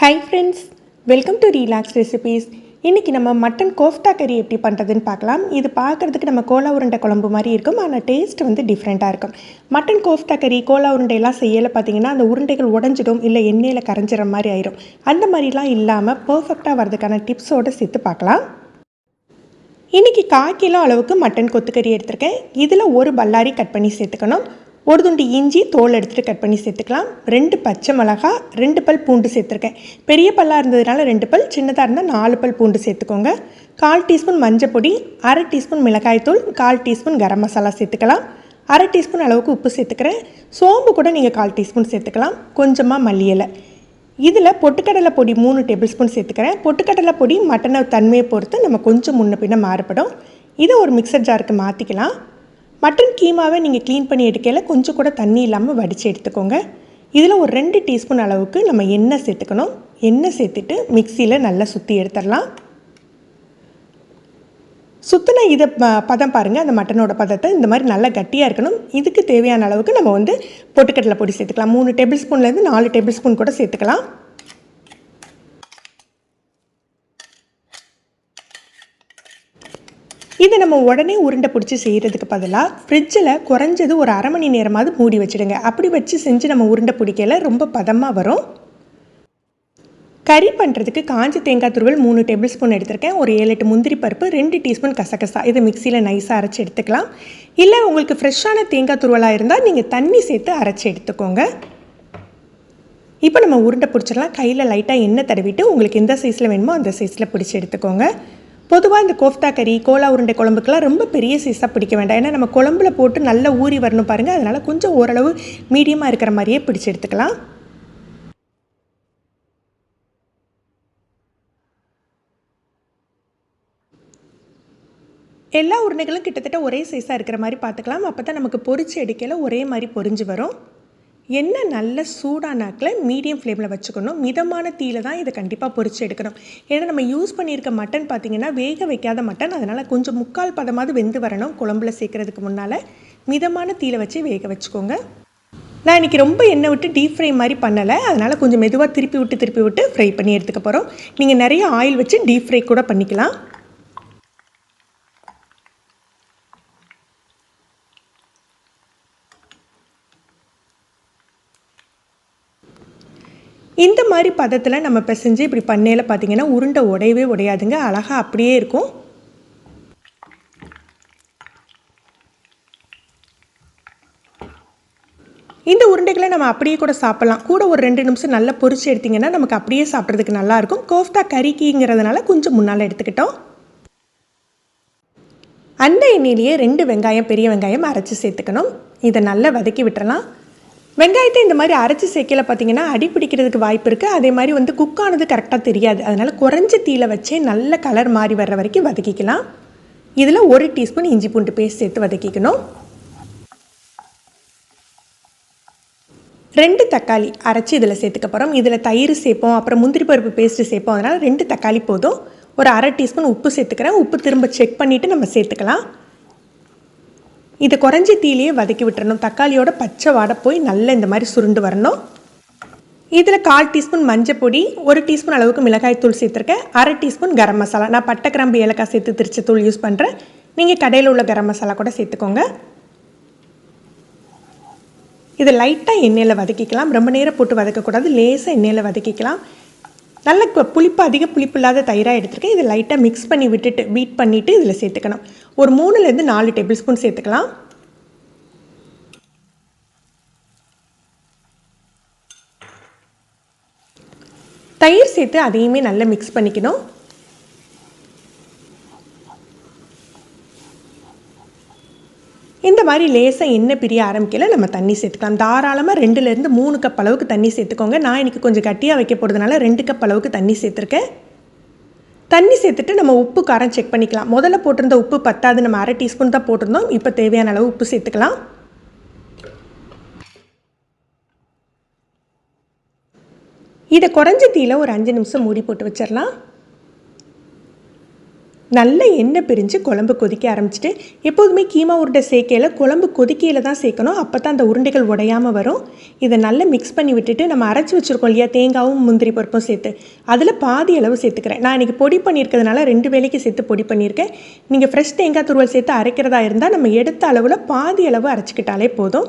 Hi friends welcome to relax recipes இன்றைக்கி நம்ம mutton கோஃப்டா கறி எப்படி பண்ணுறதுன்னு பார்க்கலாம். இது பார்க்குறதுக்கு நம்ம கோலா உருண்டை குழம்பு மாதிரி இருக்கும். ஆனால் டேஸ்ட் வந்து டிஃப்ரெண்ட்டாக இருக்கும். மட்டன் கோஃப்டா கறி கோலா உருண்டையெல்லாம் செய்யலை பார்த்தீங்கன்னா அந்த உருண்டைகள் உடஞ்சிடும் இல்லை எண்ணெயில் கரைஞ்சிற மாதிரி ஆயிரும். அந்த மாதிரிலாம் இல்லாமல் பர்ஃபெக்டாக வரதுக்கான டிப்ஸோடு சேர்த்து பார்க்கலாம். இன்றைக்கி கால் கிலோ அளவுக்கு மட்டன் கொத்துக்கறி எடுத்திருக்கேன். இதில் ஒரு பல்லாரி கட் பண்ணி சேர்த்துக்கணும். ஒரு துண்டு இஞ்சி தோல் எடுத்துகிட்டு கட் பண்ணி சேர்த்துக்கலாம். ரெண்டு பச்சை மிளகா ரெண்டு பல் பூண்டு சேர்த்துருக்கேன். பெரிய பல்லாக இருந்ததுனால ரெண்டு பல் சின்னதாக இருந்தால் நாலு பல் பூண்டு சேர்த்துக்கோங்க. கால் டீஸ்பூன் மஞ்சள் பொடி அரை டீஸ்பூன் மிளகாய்த்தூள் கால் டீஸ்பூன் கரம் மசாலா சேர்த்துக்கலாம். அரை டீஸ்பூன் அளவுக்கு உப்பு சேர்த்துக்கிறேன். சோம்பு கூட நீங்கள் கால் டீஸ்பூன் சேர்த்துக்கலாம். கொஞ்சமாக மல்லி இலை. இதில் பொட்டுக்கடலை பொடி மூணு டேபிள் ஸ்பூன் சேர்த்துக்கிறேன். பொட்டுக்கடலை பொடி மட்டனை தன்மையை பொறுத்து நம்ம கொஞ்சம் முன்ன பின்ன மாறுபடும். இதை ஒரு மிக்சர் ஜாருக்கு மாற்றிக்கலாம் மட்டன் கீமாவை நீங்கள் க்ளீன் பண்ணி எடுக்கையில் கொஞ்சம் கூட தண்ணி இல்லாமல் வடித்து எடுத்துக்கோங்க. இதில் ஒரு ரெண்டு டீஸ்பூன் அளவுக்கு நம்ம எண்ணெய் சேர்த்துக்கணும். எண்ணெய் சேர்த்துட்டு மிக்சியில் நல்லா சுற்றி எடுத்துடலாம். சுற்றின இதை ப- பதம் பாருங்கள் அந்த மட்டனோட பதத்தை இந்த மாதிரி நல்லா கட்டியாக இருக்கணும். இதுக்கு தேவையான அளவுக்கு நம்ம வந்து பொட்டுக்கடலை பொடி சேர்த்துக்கலாம். மூணு டேபிள் ஸ்பூன்லேருந்து நாலு டேபிள் ஸ்பூன் கூட சேர்த்துக்கலாம். இதை நம்ம உடனே உருண்டை பிடிச்சி செய்கிறதுக்கு பதிலாக ஃப்ரிட்ஜில் குறைஞ்சது ஒரு அரை மணி நேரமாவது மூடி வச்சிடுங்க. அப்படி வச்சு செஞ்சு நம்ம உருண்டை பிடிக்கல ரொம்ப பதமாக வரும். கறி பண்ணுறதுக்கு காஞ்ச தேங்காய் துருவல் மூணு டேபிள் ஸ்பூன் எடுத்திருக்கேன். ஒரு ஏழு எட்டு முந்திரி பருப்பு ரெண்டு டீஸ்பூன் கசகசா. இதை மிக்சியில் நைஸாக அரைச்சி எடுத்துக்கலாம். இல்லை உங்களுக்கு ஃப்ரெஷ்ஷான தேங்காய் துருவலாக இருந்தால் நீங்கள் தண்ணி சேர்த்து அரைச்சி எடுத்துக்கோங்க. இப்போ நம்ம உருண்டை பிடிச்சிடலாம். கையில் லைட்டாக எண்ணெய் தடவிட்டு உங்களுக்கு எந்த சைஸில் வேணுமோ அந்த சைஸில் பிடிச்சி எடுத்துக்கோங்க. பொதுவாக இந்த கோஃப்தா கறி கோலா உருண்டை குழம்புக்கெல்லாம் ரொம்ப பெரிய சைஸாக பிடிக்க வேண்டாம். ஏன்னா நம்ம குழம்புல போட்டு நல்லா ஊறி வரணும் பாருங்கள் அதனால் கொஞ்சம் ஓரளவு மீடியமாக இருக்கிற மாதிரியே பிடிச்சி எடுத்துக்கலாம். எல்லா உருண்டைகளும் கிட்டத்தட்ட ஒரே சைஸாக இருக்கிற மாதிரி பார்த்துக்கலாம். அப்போ தான் நமக்கு பொறிச்சு எடுக்கையில் ஒரே மாதிரி பொரிஞ்சு வரும். எண்ணெய் நல்ல சூடானாக்கில் மீடியம் ஃப்ளேமில் வச்சுக்கணும். மிதமான தீயில தான் இதை கண்டிப்பாக பொறிச்சு எடுக்கணும். ஏன்னா நம்ம யூஸ் பண்ணியிருக்க மட்டன் பார்த்திங்கன்னா வேக வைக்காத மட்டன் அதனால் கொஞ்சம் முக்கால் பதமாவது வெந்து வரணும் குழம்புல சேர்க்குறதுக்கு முன்னால். மிதமான தீயில வச்சு வேக வச்சுக்கோங்க. நான் இன்றைக்கி ரொம்ப எண்ணெய் விட்டு டீப் ஃப்ரை மாதிரி பண்ணலை. அதனால் கொஞ்சம் மெதுவாக திருப்பி விட்டு திருப்பி விட்டு ஃப்ரை பண்ணி எடுத்துக்க போகிறோம் நீங்கள் நிறைய ஆயில் வச்சு டீப் ஃப்ரை கூட பண்ணிக்கலாம். இந்த மாதிரி பதத்தில் நம்ம பிசைஞ்சு இப்படி பண்ணையில் பார்த்தீங்கன்னா உருண்டை உடையவே உடையாதுங்க. அழகாக அப்படியே இருக்கும். இந்த உருண்டைகளை நம்ம அப்படியே கூட சாப்பிட்லாம். கூட ஒரு ரெண்டு நிமிஷம் நல்லா பொரிச்சு எடுத்திங்கன்னா நமக்கு அப்படியே சாப்பிட்றதுக்கு நல்லாயிருக்கும் கோஃப்தா கறிக்கிங்கிறதுனால கொஞ்சம் முன்னால் எடுத்துக்கிட்டோம். அந்த எண்ணெயிலேயே ரெண்டு வெங்காயம் பெரிய வெங்காயம் அரைச்சி சேர்த்துக்கணும். இதை நல்லா வதக்கி விட்டுறலாம். வெங்காயத்தை இந்த மாதிரி அரைச்சி சேர்க்கல பார்த்தீங்கன்னா அடி பிடிக்கிறதுக்கு வாய்ப்பு இருக்குது அதே மாதிரி வந்து குக் ஆனது கரெக்டாக தெரியாது. அதனால் குறைஞ்ச தீயில வச்சே நல்ல கலர் மாறி வர்ற வரைக்கும் வதக்கிக்கலாம். இதில் ஒரு டீஸ்பூன் இஞ்சி பூண்டு பேஸ்ட் சேர்த்து வதக்கிக்கணும். ரெண்டு தக்காளி அரைச்சி இதில் சேர்த்துக்க போகிறோம் இதில் தயிர் சேர்ப்போம் அப்புறம் முந்திரி பருப்பு பேஸ்ட்டு சேர்ப்போம். அதனால் ரெண்டு தக்காளி போதும். ஒரு அரை டீஸ்பூன் உப்பு சேர்த்துக்கிறேன். உப்பு திரும்ப செக் பண்ணிவிட்டு நம்ம சேர்த்துக்கலாம். இதை குறைஞ்சி தீலையே வதக்கி விட்டுறணும். தக்காளியோட பச்சை வாடை போய் நல்லா இந்த மாதிரி சுருண்டு வரணும். இதில் கால் டீஸ்பூன் மஞ்சள் பொடி ஒரு டீஸ்பூன் அளவுக்கு மிளகாய் தூள் சேர்த்துருக்கேன். அரை டீஸ்பூன் கரம் மசாலா. நான் பட்டை கிராம்பு ஏலக்காய் சேர்த்து திருச்சி தூள் யூஸ் பண்ணுறேன் நீங்கள் கடையில் உள்ள கரம் மசாலா கூட சேர்த்துக்கோங்க. இதை லைட்டாக எண்ணெயில் வதக்கிக்கலாம். ரொம்ப நேரம் போட்டு வதக்கக்கூடாது. லேசாக எண்ணெயில் வதக்கிக்கலாம். நல்ல புளிப்பு அதிக புளிப்பு இல்லாத தயிராக எடுத்துருக்கேன். இதை லைட்டாக மிக்ஸ் பண்ணி விட்டுட்டு பீட் பண்ணிவிட்டு இதில் சேர்த்துக்கணும் ஒரு மூணுலேருந்து நாலு டேபிள் ஸ்பூன் சேர்த்துக்கலாம். தயிர் சேர்த்து அதையுமே நல்லா மிக்ஸ் பண்ணிக்கணும். இந்த மாதிரி லேசாக எண்ணெய் பிரிய ஆரம்பிக்கல. நம்ம தண்ணி சேர்த்துக்கலாம். தாராளமாக ரெண்டுலேருந்து மூணு கப் அளவுக்கு தண்ணி சேர்த்துக்கோங்க. நான் இன்னைக்கு கொஞ்சம் கட்டியாக வைக்க போகிறதுனால ரெண்டு கப் அளவுக்கு தண்ணி சேர்த்துருக்கேன். தண்ணி சேர்த்துட்டு நம்ம உப்பு காரம் செக் பண்ணிக்கலாம். முதல்ல போட்டிருந்த உப்பு பத்தாது. நம்ம அரை டீஸ்பூன் தான் போட்டிருந்தோம். இப்போ தேவையான அளவு உப்பு சேர்த்துக்கலாம். இதை குறைஞ்ச தீயில் ஒரு அஞ்சு நிமிஷம் மூடி போட்டு வச்சிடலாம் நல்ல எண்ணெய் பிரிஞ்சு குழம்பு கொதிக்க ஆரம்பிச்சிட்டு எப்போதுமே கீமா உருண்டை சேர்க்கையில் குழம்பு கொதிக்கையில் தான் சேர்க்கணும். அப்போ தான் அந்த உருண்டைகள் உடையாமல் வரும். இதை நல்லா மிக்ஸ் பண்ணி விட்டுட்டு நம்ம அரைச்சி வச்சுருக்கோம் இல்லையா? தேங்காவும் முந்திரி பருப்பும் சேர்த்து. அதில் பாதி அளவு சேர்த்துக்கிறேன். நான் இன்றைக்கி பொடி பண்ணியிருக்கிறதுனால ரெண்டு வேலைக்கு சேர்த்து பொடி பண்ணியிருக்கேன். நீங்கள் ஃப்ரெஷ் தேங்காய் துருவல் சேர்த்து அரைக்கிறதா இருந்தால் நம்ம எடுத்த அளவில் பாதி அளவு அரைச்சிக்கிட்டாலே போதும்.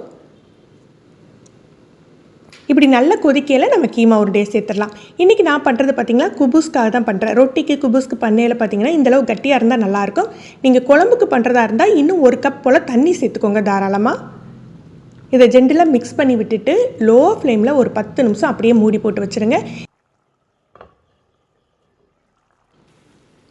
இப்படி நல்ல கொதிக்கையில் நம்ம கீமா உருண்டையை சேர்த்துடலாம். இன்றைக்கி நான் பண்ணுறது பார்த்திங்கன்னா குபூஸ்க்காக தான் பண்ணுறேன் ரொட்டிக்கு குபூஸ்க்கு பண்ணையில் பார்த்தீங்கன்னா இந்தளவு கட்டியாக இருந்தால் நல்லாயிருக்கும். நீங்கள் குழம்புக்கு பண்ணுறதா இருந்தால் இன்னும் ஒரு கப் போல் தண்ணி சேர்த்துக்கோங்க தாராளமாக இதை ஜென்டலாக மிக்ஸ் பண்ணி விட்டுட்டு லோ ஃப்ளேமில் ஒரு பத்து நிமிஷம் அப்படியே மூடி போட்டு வச்சுருங்க.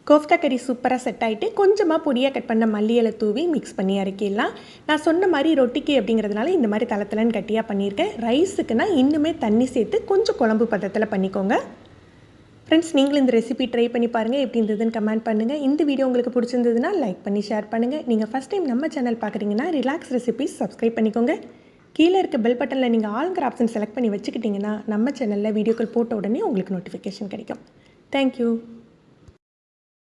கோஃப்தா கறி சூப்பராக செட் ஆகிட்டு கொஞ்சமாக பொடியாக கட் பண்ண மல்லியலை தூவி மிக்ஸ் பண்ணி இறக்கிடலாம் நான் சொன்ன மாதிரி ரொட்டிக்கு அப்படிங்கிறதுனால இந்த மாதிரி தளத்தலன்னு கட்டியாக பண்ணியிருக்கேன். ரைஸுக்குன்னா இன்னுமே தண்ணி சேர்த்து கொஞ்சம் குழம்பு பதத்தில் பண்ணிக்கோங்க. ஃப்ரெண்ட்ஸ் நீங்களும் இந்த ரெசிபி ட்ரை பண்ணி பாருங்கள் எப்படி இருந்ததுன்னு கமெண்ட் பண்ணுங்கள் இந்த வீடியோ உங்களுக்கு பிடிச்சிருந்ததுன்னா லைக் பண்ணி ஷேர் பண்ணுங்கள் நீங்கள் ஃபஸ்ட் டைம் நம்ம சேனல் பார்க்குறீங்கன்னா ரிலாக்ஸ் ரெசிபிஸ் சப்ஸ்கிரைப் பண்ணிக்கோங்க. கீழே இருக்க பெல் பட்டனில் நீங்கள் ஆளுங்கிற ஆப்ஷன் செலக்ட் பண்ணி வச்சுக்கிட்டிங்கன்னா நம்ம சேனலில் வீடியோக்கள் போட்ட உடனே உங்களுக்கு நோட்டிஃபிகேஷன் கிடைக்கும். தேங்க்யூ